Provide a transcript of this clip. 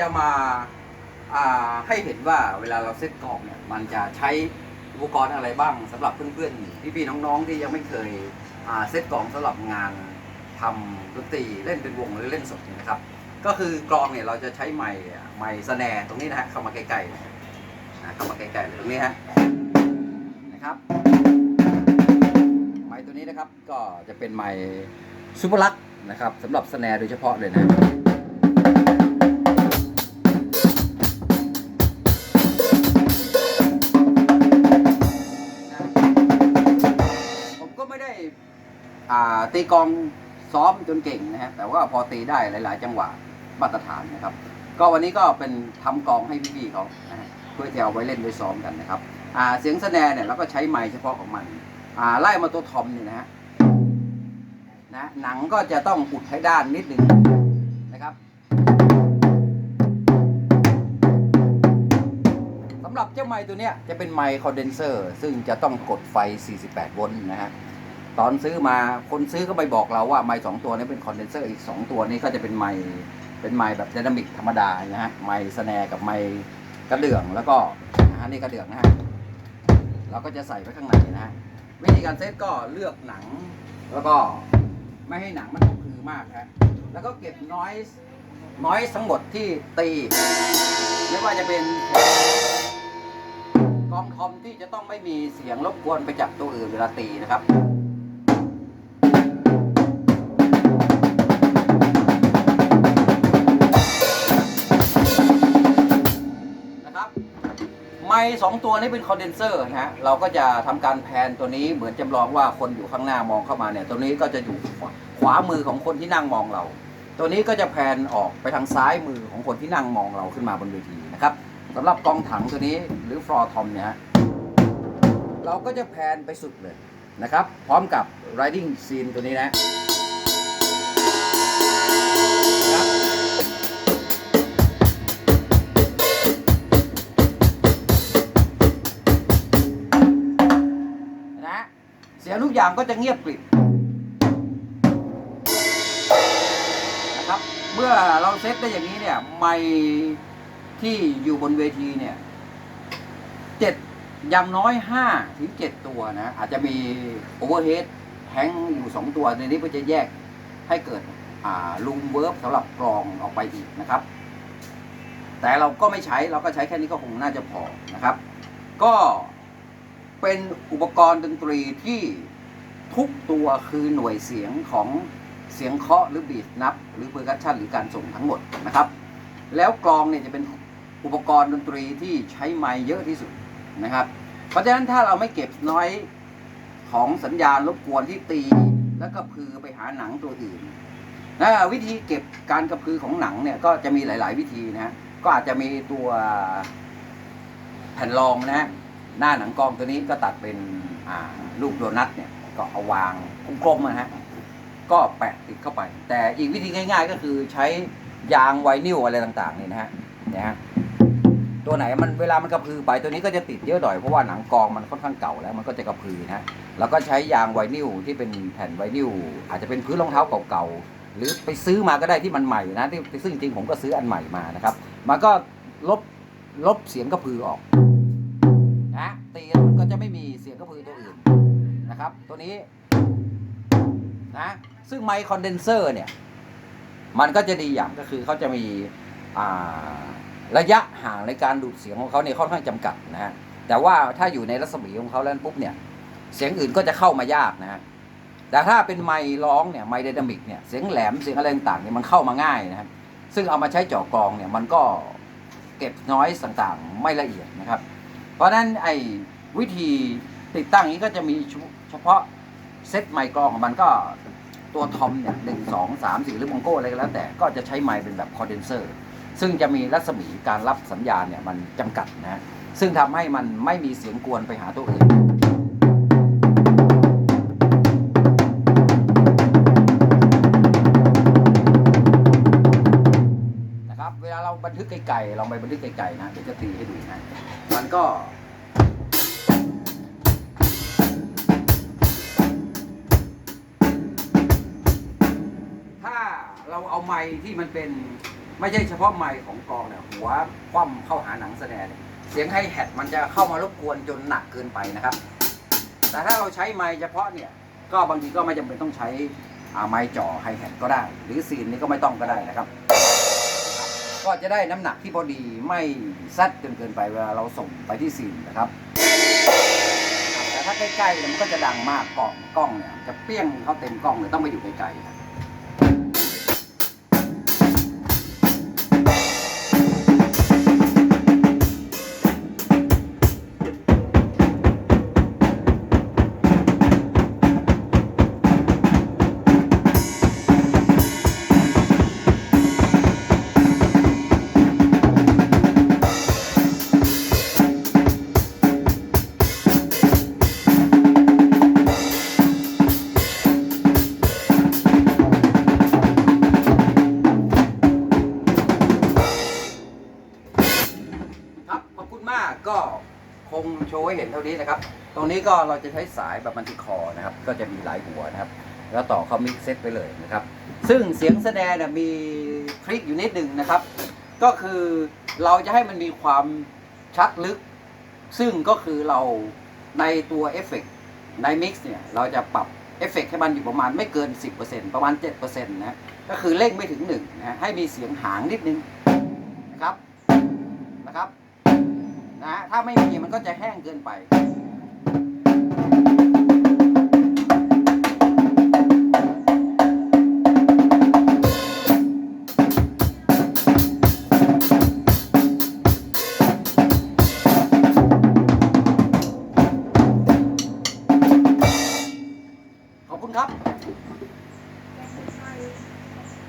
จะมาให้เห็นว่าเวลาเราเซตกลองเนี่ยมันจะใช้อุปกรณ์อะไรบ้างสำหรับเพื่อนๆพี่ๆน้องๆที่ยังไม่เคยเซตกลองสำหรับงานทำดนตรีเล่นเป็นวงหรือเล่นสดนะครับ ก็คือกลองเนี่ยเราจะใช้ไมค์ไมค์สแนร์ตรงนี้นะฮะเข้ามาใกล้ๆนะเข้ามาใกล้ๆเลยตรงนี้ฮะนะครับไมค์ตัวนี้นะครับก็จะเป็นไมค์ซูเปอร์ลักนะครับสำหรับสแนร์โดยเฉพาะเลยนะ ตีกองซ้อมจนเก่งนะฮะแต่ว่าพอตีได้หลาย ๆ จังหวะมาตรฐานนะครับ ก็วันนี้ก็เป็นทำกองให้พี่ๆเขานะฮะเพื่อจะเอาไว้เล่นไว้ซ้อมกันนะครับอ่าเสียงสแนร์เนี่ยเราก็ใช้ไมค์เฉพาะของมันอ่าไล่มาตัวทอมเนี่ยนะฮะนะหนังก็จะต้องอุดให้ด้านนิดหนึ่งนะครับสำหรับเจ้าไมค์ตัวเนี้ยจะเป็นไมค์คอนเดนเซอร์ ซึ่งจะต้องกดไฟ 48 โวลต์นะฮะ ตอนซื้อมาคนซื้อก็ไปบอกเราว่าไมค์สองตัวนี้เป็นคอนเดนเซอร์อีก 2 ตัวนี้ก็จะเป็นไมค์เป็นไมค์แบบไดนามิกธรรมดานะฮะไมค์สแนกับไมค์กระเดื่องแล้วก็อันนี้กระเดื่องนะฮะเราก็จะใส่ไว้ข้างในนะฮะวิธีการเซตก็เลือกหนัง แล้วก็ไม่ให้หนังมันกระพือมากฮะแล้วก็เก็บน้อยน้อยทั้งหมดที่ตีไม่ว่าจะเป็นกองทอมที่จะต้องไม่มีเสียงรบกวนไปจากตัวอื่นเวลาตีนะครับ ไม้สองตัวนี้เป็นคอนเดนเซอร์นะฮะเราก็จะทำการแพนตัวนี้เหมือนจำลองว่าคนอยู่ข้างหน้ามองเข้ามาเนี่ย ตัวนี้ก็จะอยู่ขวามือของคนที่นั่งมองเรา ตัวนี้ก็จะแพนออกไปทางซ้ายมือของคนที่นั่งมองเราขึ้นมาบนเวทีนะครับสำหรับกองถังตัวนี้หรือฟลอร์ทอมเนี่ยเราก็จะแพนไปสุดเลยนะครับ พร้อมกับ riding scene ตัวนี้นะ สียงทุกอย่างก็จะเงียบกริบนะครับเมื่อเราเซตได้อย่างนี้เนี่ยไมที่อยู่บนเวทีเนี่ยเจ็ดย่างน้อย5ถึง7ตัวนะ อาจจะมีโอเวอร์เฮดแฮงอยู่2ตัวในนี้ก็จะแยกให้เกิดลุมเวิร์บสำหรับกรองออกไปอีกนะครับ แต่เราก็ไม่ใช้เราก็ใช้แค่นี้ก็คงน่าจะพอนะครับ ก็ เป็นอุปกรณ์ดนตรีที่ทุกตัวคือหน่วยเสียงของเสียงเคาะหรือบีทนับ หรือเพอร์คัชชันหรือการส่งทั้งหมดนะครับ แล้วกลองเนี่ยจะเป็นอุปกรณ์ดนตรีที่ใช้ไม้เยอะที่สุดนะครับ เพราะฉะนั้นถ้าเราไม่เก็บน้อยของสัญญาณรบกวนที่ตี แล้วก็พือไปหาหนังตัวอื่นนะวิธีเก็บการกระพือของหนังเนี่ยก็จะมีหลาย ๆ วิธีนะก็อาจจะมีตัวแผ่นรองนะ หน้าหนังกองตัวนี้ก็ตัดเป็นลูกโดนัทเนี่ยก็เอาวางกลมๆนะฮะก็แปะติดเข้าไป แต่อีกวิธีง่าย ๆ ก็คือใช้ยางไวนิลอะไรต่างๆนี่นะฮะเนี่ยฮะตัวไหนมันเวลามันกระพือไปตัวนี้ก็จะติดเยอะหน่อยเพราะว่าหนังกองมันค่อนข้างเก่าแล้วมันก็จะกระพือนะฮะแล้วก็ใช้ยางไวนิลที่เป็นแผ่นไวนิลอาจจะเป็นพื้นรองเท้าเก่าๆหรือไปซื้อมาก็ได้ที่มันใหม่นะที่ซึ่งจริงๆผมก็ซื้ออันใหม่มานะครับ มันก็ลบลบเสียงกระพือออก นะตีมันก็จะไม่มีเสียงกระพือตัวอื่นนะครับ ตัวนี้นะซึ่งไมค์คอนเดนเซอร์เนี่ยมันก็จะดีอย่างก็คือเขาจะมีระยะห่างในการดูดเสียงของเขาเนี่ยค่อนข้างจำกัดนะฮะแต่ว่าถ้าอยู่ในรัศมีของเขาแล้วปุ๊บเนี่ยเสียงอื่นก็จะเข้ามายากนะฮะแต่ถ้าเป็นไมค์ร้องเนี่ยไมค์ไดนามิกเนี่ยเสียงแหลมเสียงอะไรต่างๆเนี่ยมันเข้ามาง่ายนะครับซึ่งเอามาใช้เจ่อกรองเนี่ยมันก็เก็บน้อยต่างๆไม่ละเอียดนะครับ เพราะฉะนั้นไอ้วิธีติดตั้งนี้ก็จะมีเฉพาะเซตไมค์กรองของมันก็ตัวทอมเนี่ยหนึ่งสองสามสี่หรือมองโก้อะไรก็แล้วแต่ก็จะใช้ไมค์เป็นแบบคอเดนเซอร์ซึ่งจะมีรัศมีการรับสัญญาณเนี่ยมันจำกัดนะฮะซึ่งทำให้มันไม่มีเสียงกวนไปหาตัวอื่น ทึกไกลๆลองไปบันทึกไกลๆนะเดี๋ยวจะตีให้ดูนะมันก็ถ้าเราเอาไม้ที่มันเป็นไม่ใช่เฉพาะไมค์ของกองเนี่ยหัวคว่ำเข้าหาหนังแสดงเนี่ยเสียงไฮแฮทมันจะเข้ามารบกวนจนหนักเกินไปนะครับ แต่ถ้าเราใช้ไมค์เฉพาะเนี่ยก็บางทีก็ไม่จำเป็นต้องใช้ไมค์จ่อไฮแฮทก็ได้ หรือซีนนี้ก็ไม่ต้องก็ได้นะครับ ก็จะได้น้ำหนักที่พอดีไม่ซัดจนเกินไปเวลาเราส่งไปที่ซีนนะครับ แต่ถ้าใกล้ๆมันก็จะดังมากกล้องกล้องเนี่ยจะเปี้ยงเข้าเต็มกล้องเลยต้องไปอยู่ไกลๆ มากก็คงโชว์ให้เห็นเท่านี้นะครับ ตรงนี้ก็เราจะใช้สายแบบมันติคอนะครับ ก็จะมีหลายหัวนะครับ แล้วต่อเข้ามิกเซตไปเลยนะครับ ซึ่งเสียงแสดงเนี่ยมีทริคอยู่นิดหนึ่งนะครับ ก็คือเราจะให้มันมีความชัดลึก ซึ่งก็คือเราในตัวเอฟเฟกต์ในมิกซ์เนี่ยเราจะปรับเอฟเฟกต์ให้มันอยู่ประมาณไม่เกิน 10%ประมาณ 7%นะก็คือเร่งไม่ถึง1นะให้มีเสียงหางนิดนึงนะครับนะครับ นะถ้าไม่มีมันก็จะแห้งเกินไป